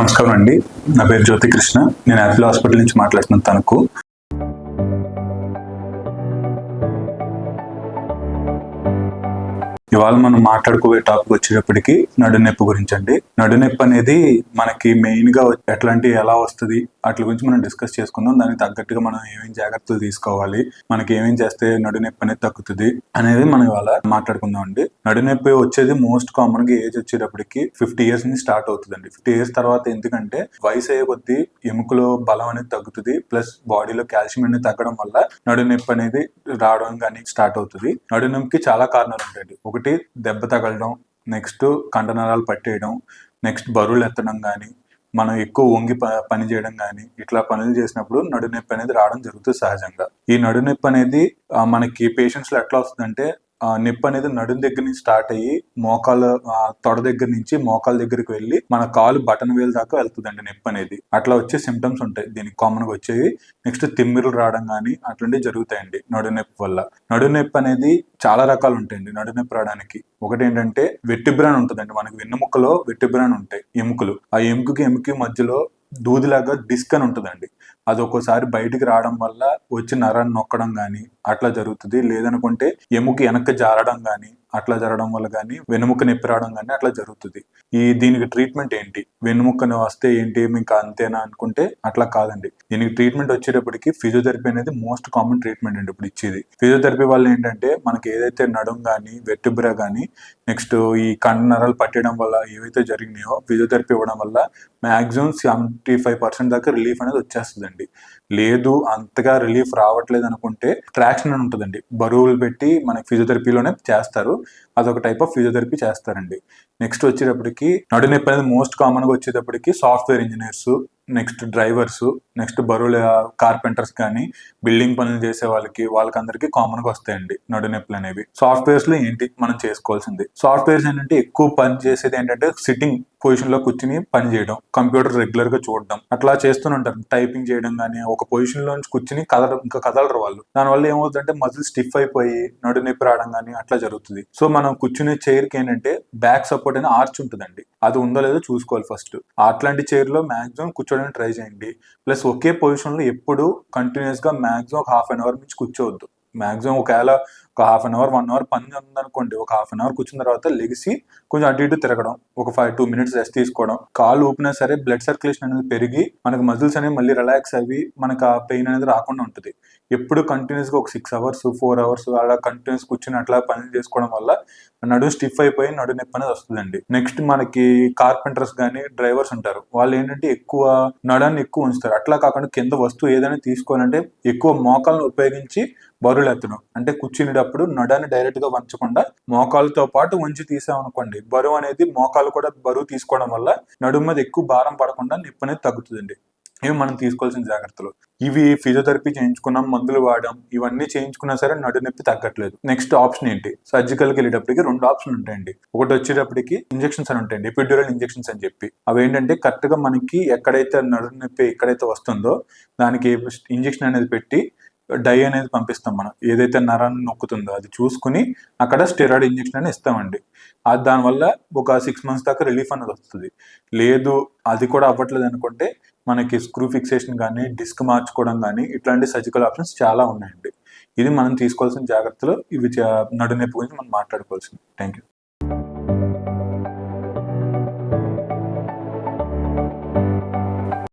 నమస్కారం అండి. నా పేరు జ్యోతి కృష్ణ. నేను యాపిల్ హాస్పిటల్ నుంచి మాట్లాడుతున్నాను తణుకు. ఇవాళ మనం మాట్లాడుకోబోయే టాపిక్ వచ్చేటప్పటికి నడునొప్పి గురించి అండి నడునొప్పి అనేది మనకి మెయిన్గా ఎట్లాంటి ఎలా వస్తుంది వాటి గురించి మనం డిస్కస్ చేసుకుందాం. దానికి తగ్గట్టుగా మనం ఏమేమి జాగ్రత్తలు తీసుకోవాలి మనకి ఏమేం చేస్తే నడునొప్పి అనేది తగ్గుతుంది అనేది మనం ఇవాళ మాట్లాడుకుందాం అండి. నడునొప్పి వచ్చేది మోస్ట్ కామన్గా ఏజ్ వచ్చేటప్పటికి ఫిఫ్టీ ఇయర్స్ నుంచి స్టార్ట్ అవుతుందండి. ఫిఫ్టీ ఇయర్స్ తర్వాత ఎందుకంటే వయసు అయ్యే కొద్దీ ఎముకలో బలం అనేది తగ్గుతుంది ప్లస్ బాడీలో కాల్షియం అనేది తగ్గడం వల్ల నడునొప్పి అనేది రావడం కానీ స్టార్ట్ అవుతుంది. నడునొప్పికి చాలా కారణాలు ఉంటాయండి. ఒకటి దెబ్బ తగలడం నెక్స్ట్ కండనరాలు పట్టేయడం నెక్స్ట్ బరువులు ఎత్తడం కానీ మనం ఎక్కువ వంగి ప- పని చేయడం కానీ ఇట్లా పనులు చేసినప్పుడు నడునొప్పి అనేది రావడం జరుగుతుంది సహజంగా. ఈ నడునొప్పి అనేది మనకి పేషెంట్స్లో ఎట్లా వస్తుందంటే నొప్పి అనేది నడుం దగ్గర నుంచి స్టార్ట్ అయ్యి మోకాలు తొడ దగ్గర నుంచి మోకాల దగ్గరికి వెళ్ళి మన కాలు బటన్ వేలు దాకా వెళ్తుందండి నొప్పి అనేది. అట్లా వచ్చే సిమ్టమ్స్ ఉంటాయి. దీనికి కామన్గా వచ్చేవి నెక్స్ట్ తిమ్మిరులు రావడం కానీ అట్లాంటివి జరుగుతాయండి నడునొప్పి వల్ల. నడునొప్పి అనేది చాలా రకాలు ఉంటాయండి నడునొప్పి రావడానికి. ఒకటి ఏంటంటే వెట్టిబ్రాన్ ఉంటుందండి. మనకి వెన్నుముక్కలో వెట్టిబ్రాన్ ఉంటాయి ఎముకలు. ఆ ఎముకకి ఎముకి మధ్యలో దూదిలాగా డిస్క్ అని ఉంటుందండి. అది ఒక్కోసారి బయటికి రావడం వల్ల వచ్చి నరాన్ని నొక్కడం కానీ అట్లా జరుగుతుంది. లేదనుకుంటే ఎముక వెనక్కి జారడం కానీ అట్లా జరగడం వల్ల కానీ వెనుముక నొప్పి రావడం కానీ అట్లా జరుగుతుంది. ఈ దీనికి ట్రీట్మెంట్ ఏంటి? వెన్నుముక్కను వస్తే ఏంటి? ఇంకా అంతేనా అనుకుంటే అట్లా కాదండి. దీనికి ట్రీట్మెంట్ వచ్చేటప్పటికి ఫిజియోథెరపీ అనేది మోస్ట్ కామన్ ట్రీట్మెంట్ అండి ఇప్పుడు ఇచ్చేది. ఫిజియోథెరపీ వల్ల ఏంటంటే మనకి ఏదైతే నడుం కానీ వెట్టుబ్రా కానీ నెక్స్ట్ ఈ కండ నరాలు పట్టడం వల్ల ఏవైతే జరిగినాయో ఫిజియోథెరపీ ఇవ్వడం వల్ల మ్యాక్సిమం సెవెంటీ ఫైవ్ పర్సెంట్ దాకా రిలీఫ్ అనేది వచ్చేస్తుందండి. లేదు అంతగా రిలీఫ్ రావట్లేదు అనుకుంటే ట్రాక్షన్ అని ఉంటుందండి. బరువులు పెట్టి మనకి ఫిజియోథెరపీలోనే చేస్తారు. అదొక టైప్ ఆఫ్ ఫిజియోథెరపీ చేస్తారండి. నెక్స్ట్ వచ్చేటప్పటికి నడునొప్పి అనేది మోస్ట్ కామన్గా వచ్చేటప్పటికి software engineers next drivers next బరువుల కార్పెంటర్స్ కానీ బిల్డింగ్ పనులు చేసే వాళ్ళకి వాళ్ళకందరికీ కామన్గా వస్తాయండి నడునొప్పులు అనేవి. సాఫ్ట్వేర్స్లో ఏంటి? మనం చేసుకోవాల్సింది. సాఫ్ట్వేర్స్ ఏంటంటే ఎక్కువ పని చేసేది ఏంటంటే సిట్టింగ్ పొజిషన్లో కూర్చుని పని చేయడం కంప్యూటర్ రెగ్యులర్గా చూడడం. అట్లా చేస్తూనే ఉంటారు. టైపింగ్ చేయడం కానీ ఒక పొజిషన్లో నుంచి కూర్చుని కదల ఇంకా కదలరు వాళ్ళు. దానివల్ల ఏమవుతుందంటే మజిల్ స్టిఫ్ అయిపోయి నడునొప్పి రావడం కానీ అట్లా జరుగుతుంది. సో మనం కూర్చునే చైర్కి ఏంటంటే బ్యాక్ సపోర్ట్ అనే ఆర్చ్ ఉంటుందండి. అది ఉందో లేదో చూసుకోవాలి ఫస్ట్ అట్లాంటి చైర్లో మాక్సిమం కూర్చోడానికి ట్రై చేయండి. ప్లస్ ఒకే పొజిషన్లో ఎప్పుడు కంటిన్యూస్గా గా మాక్సిమం ఒక హాఫ్ అన్ అవర్ నుంచి కూర్చోవద్దు. మాక్సిమం ఒకవేళ ఒక half an hour one hour పని ఉందనుకోండి ఒక హాఫ్ అన్ అవర్ కూర్చున్న తర్వాత లెగిసి కొంచెం అటు ఇటు తిరగడం ఒక ఫైవ్ టూ మినిట్స్ రెస్ట్ తీసుకోవడం. కాలు ఊపినా సరే బ్లడ్ సర్క్యులేషన్ అనేది పెరిగి మనకి మజిల్స్ అనేవి మళ్ళీ రిలాక్స్ అవి మనకి ఆ పెయిన్ అనేది రాకుండా ఉంటుంది. ఎప్పుడు కంటిన్యూస్గా ఒక సిక్స్ అవర్స్ ఫోర్ అవర్స్ అలా కంటిన్యూస్ కూర్చుని అట్లా పనులు చేసుకోవడం వల్ల నడుము స్టిఫ్ అయిపోయి నడు నొప్పి అనేది వస్తుందండి. నెక్స్ట్ మనకి కార్పెంటర్స్ కానీ డ్రైవర్స్ ఉంటారు. వాళ్ళు ఏంటంటే ఎక్కువ నడాన్ని ఎక్కువ ఉంచుతారు. అట్లా కాకుండా కింద వస్తువు ఏదైనా తీసుకోవాలంటే ఎక్కువ మోకాలను ఉపయోగించి బరువులు ఎత్తడం. అంటే కూర్చునేటప్పుడు నడాన్ని డైరెక్ట్గా వంచకుండా మోకాలతో పాటు ఉంచి తీసామనుకోండి బరువు అనేది మోకాలు కూడా బరువు తీసుకోవడం వల్ల నడుము మీద ఎక్కువ భారం పడకుండా నొప్పి అనేది తగ్గుతుందండి. ఇవి మనం తీసుకోవాల్సిన జాగ్రత్తలు. ఇవి ఫిజియోథెరపీ చేయించుకున్నాం మందులు వాడడం ఇవన్నీ చేయించుకున్నా సరే నడు నొప్పి తగ్గట్లేదు. నెక్స్ట్ ఆప్షన్ ఏంటి? సర్జికల్కి వెళ్ళేటప్పటికి రెండు ఆప్షన్ ఉంటాయండి. ఒకటి వచ్చేటప్పటికి ఇంజెక్షన్స్ అని ఉంటాయండి ఎపిడ్యూరల్ ఇంజెక్షన్స్ అని చెప్పి. అవి ఏంటంటే కరెక్ట్గా మనకి ఎక్కడైతే నడు నొప్పి ఎక్కడైతే వస్తుందో దానికి ఇంజెక్షన్ అనేది పెట్టి డై అనేది పంపిస్తాం మనం. ఏదైతే నరాన్ని నొక్కుతుందో అది చూసుకుని అక్కడ స్టెరాయిడ్ ఇంజెక్షన్ అని ఇస్తామండి. అది దానివల్ల ఒక సిక్స్ మంత్స్ దాకా రిలీఫ్ అనేది వస్తుంది. లేదు అది కూడా అవ్వట్లేదు అనుకుంటే మనకి స్క్రూ ఫిక్సేషన్ కానీ డిస్క్ మార్చుకోవడం కానీ ఇట్లాంటి సర్జికల్ ఆప్షన్స్ చాలా ఉన్నాయండి. ఇది మనం తీసుకోవాల్సిన జాగ్రత్తలు ఇవి చా- నడునొప్పి గురించి మనం మాట్లాడుకోవాల్సింది. Thank you